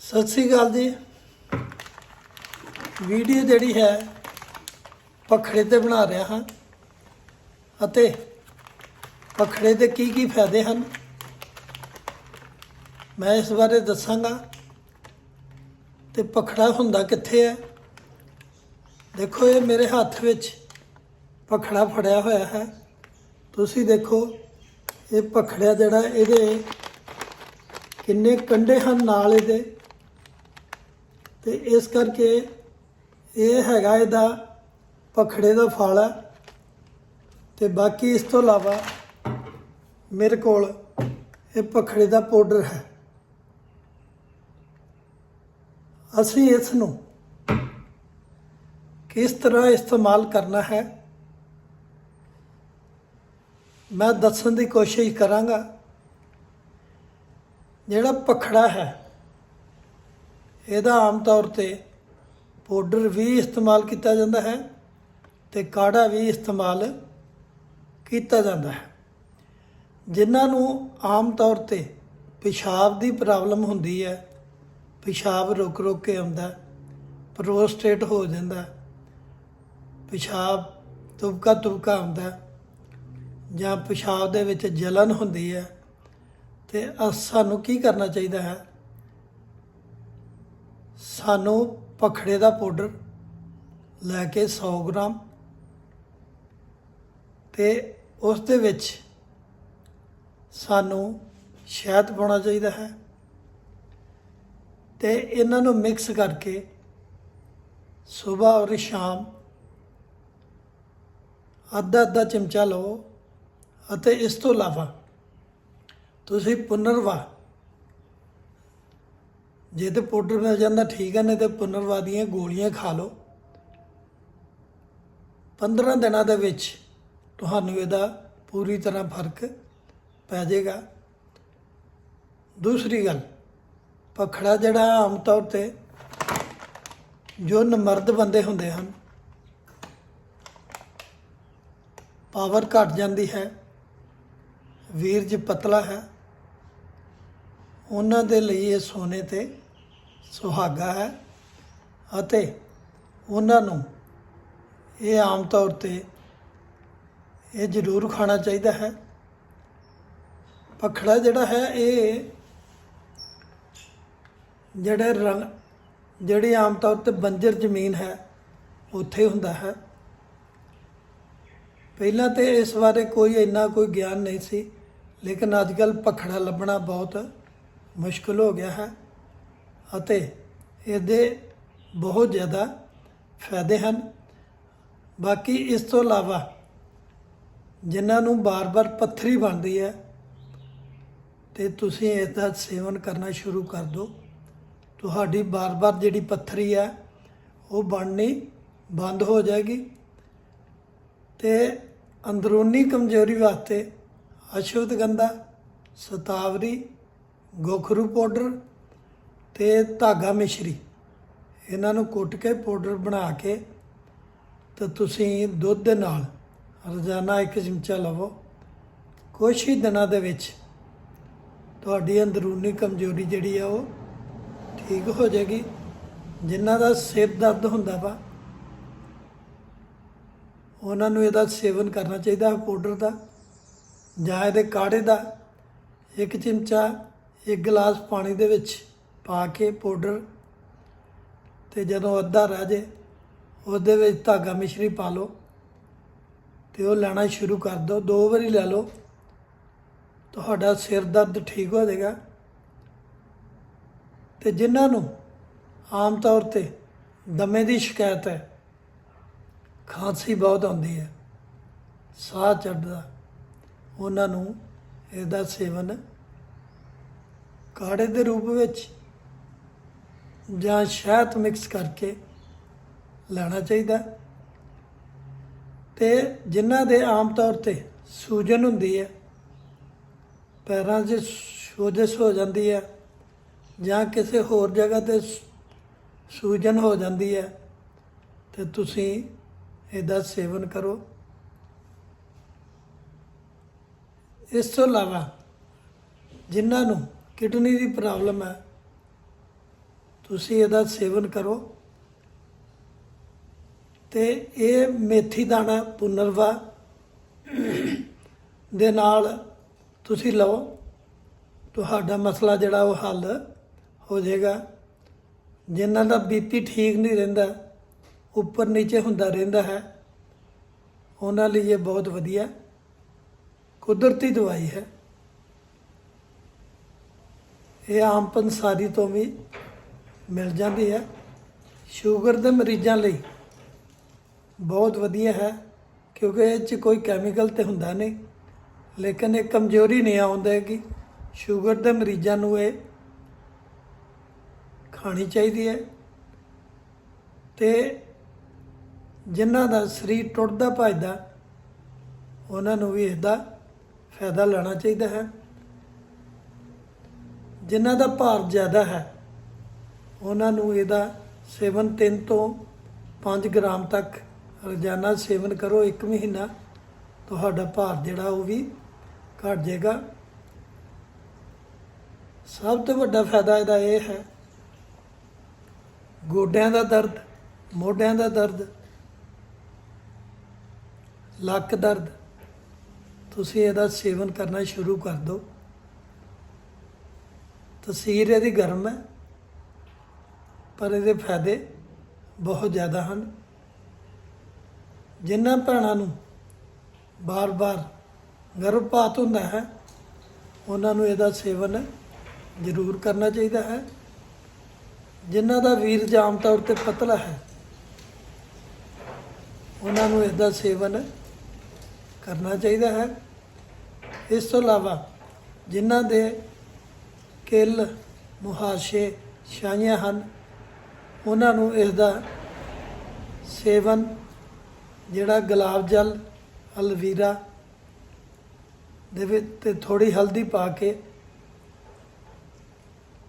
ਸਤਿ ਸ੍ਰੀ ਅਕਾਲ ਜੀ। ਵੀਡੀਓ ਜਿਹੜੀ ਹੈ ਪਖੜੇ ਤੇ ਬਣਾ ਰਿਹਾ ਹਾਂ ਅਤੇ ਪਖੜੇ ਦੇ ਕੀ ਕੀ ਫਾਇਦੇ ਹਨ। ਮੈਂ ਇਸ ਬਾਰੇ ਦੱਸਾਂਗਾ ਤੇ ਪਖੜਾ ਹੁੰਦਾ ਕਿੱਥੇ ਹੈ। ਦੇਖੋ ਇਹ ਮੇਰੇ ਹੱਥ ਵਿੱਚ ਪਖੜਾ ਫੜਿਆ ਹੋਇਆ ਹੈ। ਤੁਸੀਂ ਦੇਖੋ ਇਹ ਪਖੜਾ ਜਿਹੜਾ ਇਹਦੇ ਕਿੰਨੇ ਕੰਡੇ ਹਨ ਨਾਲ ਇਹਦੇ। ਤੇ ਇਸ ਕਰਕੇ ਇਹ ਹੈਗਾ ਇਹਦਾ ਪਖੜੇ ਦਾ ਫਲ ਹੈ। ਤੇ ਬਾਕੀ ਇਸ ਤੋਂ ਇਲਾਵਾ ਮੇਰੇ ਕੋਲ ਇਹ ਪਖੜੇ ਦਾ ਪਾਊਡਰ ਹੈ। ਅਸੀਂ ਇਸ ਨੂੰ ਕਿਸ ਤਰ੍ਹਾਂ ਇਸਤੇਮਾਲ ਕਰਨਾ ਹੈ, ਮੈਂ ਦੱਸਣ ਦੀ ਕੋਸ਼ਿਸ਼ ਕਰਾਂਗਾ। ਜਿਹੜਾ ਪਖੜਾ ਹੈ ਇਹਦਾ ਆਮ ਤੌਰ ਤੇ ਪਾਊਡਰ ਵੀ ਇਸਤੇਮਾਲ ਕੀਤਾ ਜਾਂਦਾ ਹੈ ਤੇ ਕਾੜਾ ਵੀ ਇਸਤੇਮਾਲ ਕੀਤਾ ਜਾਂਦਾ ਹੈ। ਜਿਨ੍ਹਾਂ ਨੂੰ ਆਮ ਤੌਰ ਤੇ ਪਿਸ਼ਾਬ ਦੀ ਪ੍ਰੋਬਲਮ ਹੁੰਦੀ ਹੈ, ਪਿਸ਼ਾਬ ਰੁਕ ਰੁਕ ਕੇ ਆਉਂਦਾ, ਪ੍ਰੋਸਟੇਟ ਹੋ ਜਾਂਦਾ, ਪਿਸ਼ਾਬ ਤੁਬਕਾ ਤੁਬਕਾ ਆਉਂਦਾ, ਜਾਂ ਪਿਸ਼ਾਬ ਦੇ ਵਿੱਚ ਜਲਨ ਹੁੰਦੀ ਹੈ, ਤੇ ਅ- ਸਾਨੂੰ ਕੀ ਕਰਨਾ ਚਾਹੀਦਾ ਹੈ? ਸਾਨੂੰ ਪਖੜੇ ਦਾ ਪਾਊਡਰ ਲੈ ਕੇ 100 ਗ੍ਰਾਮ ਤੇ ਉਸ ਦੇ ਵਿੱਚ ਸਾਨੂੰ ਸ਼ਹਿਦ ਪਾਉਣਾ ਚਾਹੀਦਾ ਹੈ ਤੇ ਇਹਨਾਂ ਨੂੰ ਮਿਕਸ ਕਰਕੇ ਸਵੇਰ ਔਰ ਸ਼ਾਮ ਅੱਧਾ ਅੱਧਾ ਚਮਚਾ ਲਓ ਅਤੇ ਇਸ ਤੋਂ ਇਲਾਵਾ ਤੁਸੀਂ ਪੁਨਰਵਾ ਜੇ ਤੇ ਪਾਊਡਰ ਮਿਲ ਜਾਂਦਾ, ਠੀਕ ਹੈ ਨਹੀਂ ਤੇ ਪੁਨਰਵਾਦੀਆਂ ਗੋਲੀਆਂ ਖਾ ਲਓ। 15 ਦਿਨਾਂ ਦੇ ਵਿੱਚ ਤੁਹਾਨੂੰ ਇਹਦਾ ਪੂਰੀ ਤਰ੍ਹਾਂ ਫ਼ਰਕ ਪੈ ਜਾਏਗਾ। ਦੂਸਰੀ ਗੱਲ, ਪਖੜਾ ਜਿਹੜਾ ਆਮ ਤੌਰ ਤੇ ਜੋ ਨਮਰਦ ਬੰਦੇ ਹੁੰਦੇ ਹਨ ਪਾਵਰ ਘਟ ਜਾਂਦੀ ਹੈ ਵੀਰਜ ਪਤਲਾ ਹੈ। ਉਹਨਾਂ ਦੇ ਲਈ ਇਹ ਸੋਨੇ ਤੇ ਸੁਹਾਗਾ ਹੈ ਅਤੇ ਉਹਨਾਂ ਨੂੰ ਇਹ ਆਮ ਤੌਰ ਤੇ ਇਹ ਜ਼ਰੂਰ ਖਾਣਾ ਚਾਹੀਦਾ ਹੈ। ਪਖੜਾ ਜਿਹੜਾ ਹੈ ਇਹ ਜਿਹੜੇ ਰੰਗ, ਜਿਹੜੀ ਆਮ ਤੌਰ ਤੇ ਬੰਜਰ ਜ਼ਮੀਨ ਹੈ, ਉੱਥੇ ਹੁੰਦਾ ਹੈ। ਪਹਿਲਾਂ ਤੇ ਇਸ ਬਾਰੇ ਕੋਈ ਇੰਨਾ ਕੋਈ ਗਿਆਨ ਨਹੀਂ ਸੀ, ਲੇਕਿਨ ਅੱਜ ਕੱਲ ਪਖੜਾ ਲੱਭਣਾ ਬਹੁਤ ਮੁਸ਼ਕਲ ਹੋ ਗਿਆ ਹੈ ਅਤੇ ਇਹਦੇ ਬਹੁਤ ਜ਼ਿਆਦਾ ਫਾਇਦੇ ਹਨ। ਬਾਕੀ ਇਸ ਤੋਂ ਇਲਾਵਾ ਜਿਨ੍ਹਾਂ ਨੂੰ ਬਾਰ-ਬਾਰ ਪੱਥਰੀ ਬਣਦੀ ਹੈ, ਤੇ ਤੁਸੀਂ ਇਸ ਦਾ ਸੇਵਨ ਕਰਨਾ ਸ਼ੁਰੂ ਕਰ ਦਿਓ। ਤੁਹਾਡੀ ਬਾਰ-ਬਾਰ ਜਿਹੜੀ ਪੱਥਰੀ ਹੈ, ਉਹ ਬਣਨੀ ਬੰਦ ਹੋ ਜਾਏਗੀ ਤੇ ਅੰਦਰੂਨੀ ਕਮਜ਼ੋਰੀ ਵਾਸਤੇ ਅਸ਼ੁੱਧਗੰਧਾ ਸਤਾਵਰੀ ਗੋਖਰੂ ਪਾਊਡਰ ਤੇ ਧਾਗਾ ਮਿਸ਼ਰੀ। ਇਹਨਾਂ ਨੂੰ ਕੁੱਟ ਕੇ ਪਾਊਡਰ ਬਣਾ ਕੇ ਤਾਂ ਤੁਸੀਂ ਦੁੱਧ ਦੇ ਨਾਲ ਰੋਜ਼ਾਨਾ ਇੱਕ ਚਮਚਾ ਲਵੋ। ਕੁਛ ਹੀ ਦਿਨਾਂ ਦੇ ਵਿੱਚ ਤੁਹਾਡੀ ਅੰਦਰੂਨੀ ਕਮਜ਼ੋਰੀ ਜਿਹੜੀ ਆ ਉਹ ਠੀਕ ਹੋ ਜਾਏਗੀ। ਜਿਨ੍ਹਾਂ ਦਾ ਸਿਰ ਦਰਦ ਹੁੰਦਾ ਵਾ, ਉਹਨਾਂ ਨੂੰ ਇਹਦਾ ਸੇਵਨ ਕਰਨਾ ਚਾਹੀਦਾ, ਪਾਊਡਰ ਦਾ। ਜਾਂ ਇਹਦੇ ਕਾੜੇ ਦਾ ਇੱਕ ਚਮਚਾ ਇੱਕ ਗਲਾਸ ਪਾਣੀ ਦੇ ਵਿੱਚ ਪਾ ਕੇ ਪਾਊਡਰ ਤੇ ਜਦੋਂ ਅੱਧਾ ਰਹਿ ਜੇ, ਉਹਦੇ ਵਿੱਚ ਧਾਗਾ ਮਿਸ਼ਰੀ ਪਾ ਲਓ ਤੇ ਉਹ ਲੈਣਾ ਸ਼ੁਰੂ ਕਰ ਦਿਓ। ਦੋ ਵਾਰੀ ਲੈ ਲਓ। ਤੁਹਾਡਾ ਸਿਰ ਦਰਦ ਠੀਕ ਹੋ ਜਾਏਗਾ। ਤੇ ਜਿਨ੍ਹਾਂ ਨੂੰ ਆਮ ਤੌਰ ਤੇ ਦਮੇ ਦੀ ਸ਼ਿਕਾਇਤ ਹੈ, ਖਾਂਸੀ ਬਹੁਤ ਆਉਂਦੀ ਹੈ, ਸਾਹ ਚੜਦਾ ਉਹਨਾਂ ਨੂੰ ਇਹਦਾ ਸੇਵਨ ਕਾੜੇ ਦੇ ਰੂਪ ਵਿੱਚ ਜਾਂ ਸ਼ਹਿਦ ਮਿਕਸ ਕਰਕੇ ਲੈਣਾ ਚਾਹੀਦਾ ਤੇ ਜਿਨ੍ਹਾਂ ਦੇ ਆਮ ਤੌਰ ਤੇ ਸੂਜਨ ਹੁੰਦੀ ਹੈ, ਪੈਰਾਂ 'ਚ ਸੋਜਸ਼ ਹੋ ਜਾਂਦੀ ਹੈ ਜਾਂ ਕਿਸੇ ਹੋਰ ਜਗ੍ਹਾ ਤੇ ਸੂਜਨ ਹੋ ਜਾਂਦੀ ਹੈ, ਤੇ ਤੁਸੀਂ ਇਹਦਾ ਸੇਵਨ ਕਰੋ। ਇਸ ਤੋਂ ਇਲਾਵਾ ਜਿਨ੍ਹਾਂ ਨੂੰ ਕਿਡਨੀ ਦੀ ਪ੍ਰੋਬਲਮ ਹੈ, ਤੁਸੀਂ ਇਹਦਾ ਸੇਵਨ ਕਰੋ। ਤੇ ਇਹ ਮੇਥੀ ਦਾਣਾ ਪੁਨਰਵਾ ਦੇ ਨਾਲ ਤੁਸੀਂ ਲਓ। ਤੁਹਾਡਾ ਮਸਲਾ ਜਿਹੜਾ ਉਹ ਹੱਲ ਹੋ ਜਾਏਗਾ। ਜਿਨ੍ਹਾਂ ਦਾ ਬੀਪੀ ਠੀਕ ਨਹੀਂ ਰਹਿੰਦਾ, ਉੱਪਰ ਨੀਚੇ ਹੁੰਦਾ ਰਹਿੰਦਾ ਹੈ, ਉਹਨਾਂ ਲਈ ਇਹ ਬਹੁਤ ਵਧੀਆ। ਕੁਦਰਤੀ ਦਵਾਈ ਹੈ। ਇਹ ਆਮ ਪੰਸਾਰੀ ਤੋਂ ਵੀ ਮਿਲ ਜਾਂਦੀ ਹੈ। ਸ਼ੂਗਰ ਦੇ ਮਰੀਜ਼ਾਂ ਲਈ ਬਹੁਤ ਵਧੀਆ ਹੈ, ਕਿਉਂਕਿ ਇਹ 'ਚ ਕੋਈ ਕੈਮੀਕਲ ਤੇ ਹੁੰਦਾ ਨਹੀਂ। ਲੇਕਿਨ ਇਹ ਕਮਜ਼ੋਰੀ ਨਹੀਂ ਆਉਣ ਕਿ ਸ਼ੂਗਰ ਦੇ ਮਰੀਜ਼ਾਂ ਨੂੰ ਇਹ ਖਾਣੀ ਚਾਹੀਦੀ ਹੈ। ਤੇ ਜਿਨ੍ਹਾਂ ਦਾ ਸਰੀਰ ਟੁੱਟਦਾ ਭੱਜਦਾ, ਉਹਨਾਂ ਨੂੰ ਵੀ ਇਹਦਾ ਫਾਇਦਾ ਲੈਣਾ ਚਾਹੀਦਾ ਹੈ। ਜਿਨ੍ਹਾਂ ਦਾ ਭਾਰ ਜ਼ਿਆਦਾ ਹੈ, ਉਹਨਾਂ ਨੂੰ ਇਹਦਾ ਸੇਵਨ 3 ਤੋਂ 5 ਗ੍ਰਾਮ ਤੱਕ ਰੋਜ਼ਾਨਾ ਸੇਵਨ ਕਰੋ, ਇੱਕ ਮਹੀਨਾ ਤੁਹਾਡਾ ਭਾਰ ਜਿਹੜਾ ਉਹ ਵੀ ਘਟ ਜਾਏਗਾ। ਸਭ ਤੋਂ ਵੱਡਾ ਫਾਇਦਾ ਇਹਦਾ ਇਹ ਹੈ, ਗੋਡਿਆਂ ਦਾ ਦਰਦ, ਮੋਢਿਆਂ ਦਾ ਦਰਦ, ਲੱਕ ਦਰਦ, ਤੁਸੀਂ ਇਹਦਾ ਸੇਵਨ ਕਰਨਾ ਸ਼ੁਰੂ ਕਰ ਦਿਓ। ਤਸੀਰ ਇਹਦੀ ਗਰਮ ਹੈ, ਪਰ ਇਹਦੇ ਫਾਇਦੇ ਬਹੁਤ ਜ਼ਿਆਦਾ ਹਨ। ਜਿਨ੍ਹਾਂ ਭੈਣਾਂ ਨੂੰ ਬਾਰ-ਬਾਰ ਗਰਭਪਾਤ ਹੁੰਦਾ ਹੈ, ਉਹਨਾਂ ਨੂੰ ਇਹਦਾ ਸੇਵਨ ਜ਼ਰੂਰ ਕਰਨਾ ਚਾਹੀਦਾ ਹੈ। ਜਿਨ੍ਹਾਂ ਦਾ ਵੀਰਜ ਆਮ ਤੌਰ ਤੇ ਪਤਲਾ ਹੈ, ਉਹਨਾਂ ਨੂੰ ਇਹਦਾ ਸੇਵਨ ਕਰਨਾ ਚਾਹੀਦਾ ਹੈ। ਇਸ ਤੋਂ ਇਲਾਵਾ ਜਿਨ੍ਹਾਂ ਦੇ ਕਿੱਲ, ਮੁਹਾਸ਼ੇ ਛਾਈਆਂ ਹਨ। ਉਹਨਾਂ ਨੂੰ ਇਸ ਦਾ ਸੇਵਨ, ਜਿਹੜਾ ਗੁਲਾਬ ਜਲ, ਅਲਵੀਰਾ ਦੇ ਵਿੱਚ ਤੇ ਥੋੜੀ ਹਲਦੀ ਪਾ ਕੇ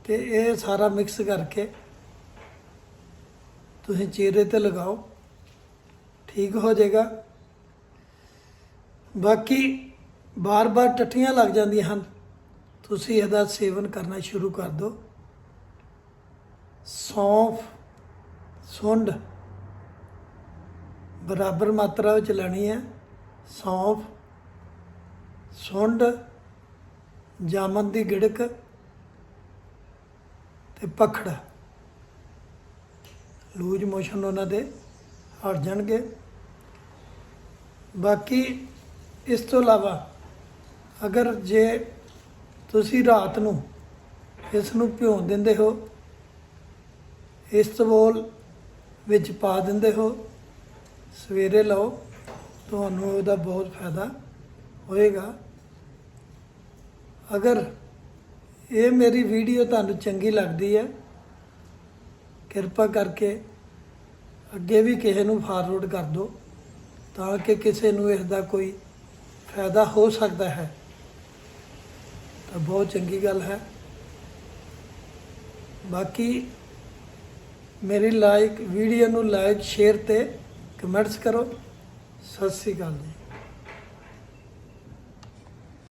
ਤੇ ਇਹ ਸਾਰਾ ਮਿਕਸ ਕਰਕੇ ਤੁਸੀਂ ਚਿਹਰੇ ਤੇ ਲਗਾਓ। ਠੀਕ ਹੋ ਜਾਏਗਾ। ਬਾਕੀ ਬਾਰ-ਬਾਰ ਟੱਟੀਆਂ ਲੱਗ ਜਾਂਦੀਆਂ ਹਨ। ਤੁਸੀਂ ਇਹਦਾ ਸੇਵਨ ਕਰਨਾ ਸ਼ੁਰੂ ਕਰ ਦਿਓ। ਸੌਂਫ, ਸੁੰਡ ਬਰਾਬਰ ਮਾਤਰਾ ਵਿੱਚ ਲੈਣੀ ਹੈ। ਸੌਂਫ, ਸੁੰਡ ਜਾਮਨ ਦੀ ਗਿੜਕ ਤੇ ਪਖੜਾ। ਲੂਜ ਮੋਸ਼ਨ ਉਹਨਾਂ ਦੇ ਹਟ ਜਾਣਗੇ। ਬਾਕੀ ਇਸ ਤੋਂ ਇਲਾਵਾ ਅਗਰ ਜੇ ਤੁਸੀਂ ਰਾਤ ਨੂੰ ਇਸ ਨੂੰ ਭਿਉਂ ਦਿੰਦੇ ਹੋ ਇਸਤਬੋਲ ਵਿੱਚ ਪਾ ਦਿੰਦੇ ਹੋ, ਸਵੇਰੇ ਲਓ, ਤੁਹਾਨੂੰ ਉਹਦਾ ਬਹੁਤ ਫਾਇਦਾ ਹੋਏਗਾ। ਅਗਰ ਇਹ ਮੇਰੀ ਵੀਡੀਓ ਤੁਹਾਨੂੰ ਚੰਗੀ ਲੱਗਦੀ ਹੈ, ਕਿਰਪਾ ਕਰਕੇ ਅੱਗੇ ਵੀ ਕਿਸੇ ਨੂੰ ਫਾਰਵਰਡ ਕਰ ਦਿਓ, ਤਾਂ ਕਿ ਕਿਸੇ ਨੂੰ ਇਸ ਦਾ ਕੋਈ ਫਾਇਦਾ ਹੋ ਸਕਦਾ ਹੈ। ਤਾਂ ਬਹੁਤ ਚੰਗੀ ਗੱਲ ਹੈ। ਬਾਕੀ ਮੇਰੀ ਲਾਈਕ ਵੀਡੀਓ ਨੂੰ ਲਾਈਕ ਸ਼ੇਅਰ ਤੇ ਕਮੈਂਟਸ ਕਰੋ। ਸਤਿ ਸ੍ਰੀ ਅਕਾਲ ਜੀ।